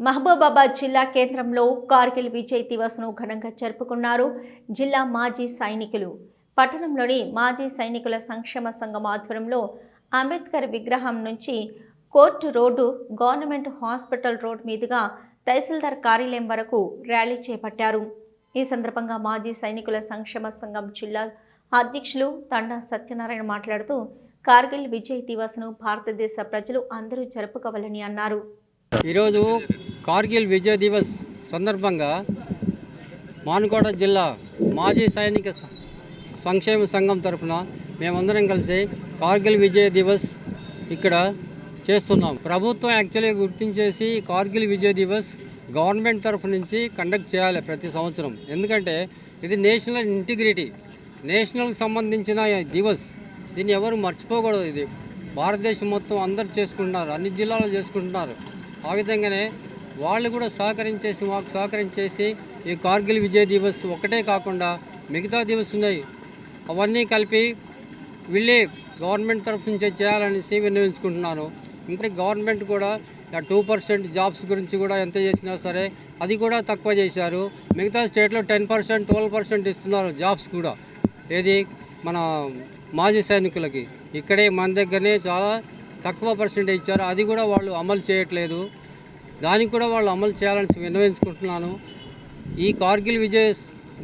మహబూబాబాద్ జిల్లా కేంద్రంలో కార్గిల్ విజయ్ దివస్ను ఘనంగా జరుపుకున్నారు జిల్లా మాజీ సైనికులు. పట్టణంలోని మాజీ సైనికుల సంక్షేమ సంఘం ఆధ్వర్యంలో అంబేద్కర్ విగ్రహం నుంచి court road government hospital road మీదుగా తహసీల్దార్ కార్యాలయం వరకు ర్యాలీ చేపట్టారు. ఈ సందర్భంగా మాజీ సైనికుల సంక్షేమ సంఘం జిల్లా అధ్యక్షులు తండా సత్యనారాయణ మాట్లాడుతూ కార్గిల్ విజయ్ దివస్ను భారతదేశ ప్రజలు అందరూ జరుపుకోవాలని అన్నారు. ఈరోజు కార్గిల్ విజయ్ దివస్ సందర్భంగా మానుకోట జిల్లా మాజీ సైనిక సంక్షేమ సంఘం తరఫున మేమందరం కలిసి కార్గిల్ విజయ దివస్ ఇక్కడ చేస్తున్నాం. ప్రభుత్వం యాక్చువల్గా గుర్తించేసి కార్గిల్ విజయ దివస్ గవర్నమెంట్ తరఫు నుంచి కండక్ట్ చేయాలి ప్రతి సంవత్సరం. ఎందుకంటే ఇది నేషనల్ ఇంటిగ్రిటీ. నేషనల్కి సంబంధించిన దివస్. దీన్ని ఎవరు మర్చిపోకూడదు ఇది. భారతదేశం మొత్తం అందరు చేసుకుంటున్నారు. అన్ని జిల్లాలో చేసుకుంటున్నారు. ఆ విధంగానే వాళ్ళు కూడా సహకరించేసి మాకు సహకరించేసి ఈ కార్గిల్ విజయ్ దివస్ ఒకటే కాకుండా మిగతా దివస్ ఉన్నాయి. అవన్నీ కలిపి వెళ్ళి గవర్నమెంట్ తరఫు నుంచే చేయాలనేసి విన్నవించుకుంటున్నాను. ఇంకా గవర్నమెంట్ కూడా టూ పర్సెంట్ జాబ్స్ గురించి కూడా ఎంత చేసినా సరే అది కూడా తక్కువ చేశారు. మిగతా స్టేట్లో టెన్ పర్సెంట్ ట్వెల్వ్ పర్సెంట్ ఇస్తున్నారు జాబ్స్ కూడా. ఏది మన మాజీ సైనికులకి. ఇక్కడే మన దగ్గరనే చాలా తక్కువ పర్సెంట్ ఇచ్చారు. అది కూడా వాళ్ళు అమలు చేయట్లేదు. దానికి కూడా వాళ్ళు అమలు చేయాలని విన్నవించుకుంటున్నాను. ఈ కార్గిల్ విజయ్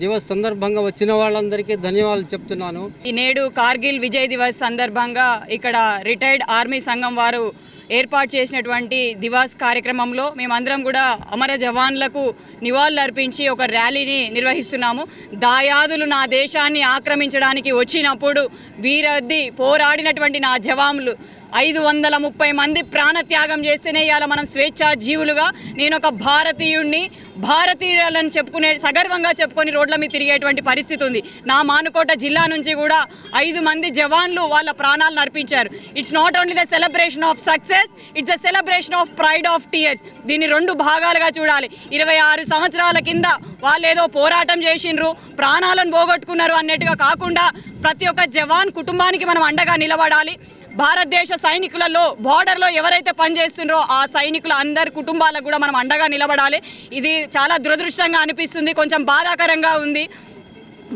దివస్ సందర్భంగా వచ్చిన వాళ్ళందరికీ ధన్యవాదాలు చెప్తున్నాను. ఈ నేడు కార్గిల్ విజయ్ దివస్ సందర్భంగా ఇక్కడ రిటైర్డ్ ఆర్మీ సంఘం వారు ఏర్పాటు చేసినటువంటి దివాస్ కార్యక్రమంలో మేమందరం కూడా అమర జవాన్లకు నివాళులు అర్పించి ఒక ర్యాలీని నిర్వహిస్తున్నాము. దాయాదులు నా దేశాన్ని ఆక్రమించడానికి వచ్చినప్పుడు వీరద్ది పోరాడినటువంటి నా జవాన్లు ఐదు వందల ముప్పై మంది ప్రాణత్యాగం చేస్తేనే ఇవాళ మనం స్వేచ్ఛా జీవులుగా నేను ఒక భారతీయుణ్ణి భారతీయులను చెప్పుకునే సగర్వంగా చెప్పుకొని రోడ్ల మీద తిరిగేటువంటి పరిస్థితి ఉంది. నా మానుకోట జిల్లా నుంచి కూడా ఐదు మంది జవాన్లు వాళ్ళ ప్రాణాలను అర్పించారు. It's not only the celebration of success it's the celebration of pride of tears దీన్ని రెండు భాగాలుగా చూడాలి. ఇరవై ఆరు సంవత్సరాల కింద వాళ్ళు ఏదో పోరాటం చేసిండ్రు ప్రాణాలను పోగొట్టుకున్నారు అన్నట్టుగా కాకుండా ప్రతి ఒక్క జవాన్ కుటుంబానికి మనం అండగా నిలబడాలి. భారతదేశ సైనికులలో బార్డర్లో ఎవరైతే పనిచేస్తున్నారో ఆ సైనికుల అందరి కుటుంబాలకు కూడా మనం అండగా నిలబడాలి. ఇది చాలా దురదృష్టంగా అనిపిస్తుంది కొంచెం బాధాకరంగా ఉంది.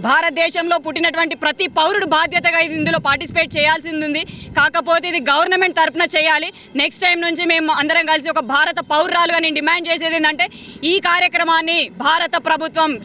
భారతదేశంలో పుట్టినటువంటి ప్రతి పౌరుడు బాధ్యతగా ఇది ఇందులో పార్టిసిపేట్ చేయాల్సింది ఉంది కాకపోతే ఇది గవర్నమెంట్ తరఫున చేయాలి. నెక్స్ట్ టైం నుంచి మేము అందరం కలిసి ఒక భారత పౌరురాలుగా నేను డిమాండ్ చేసేది ఏంటంటే ఈ కార్యక్రమాన్ని భారత ప్రభుత్వం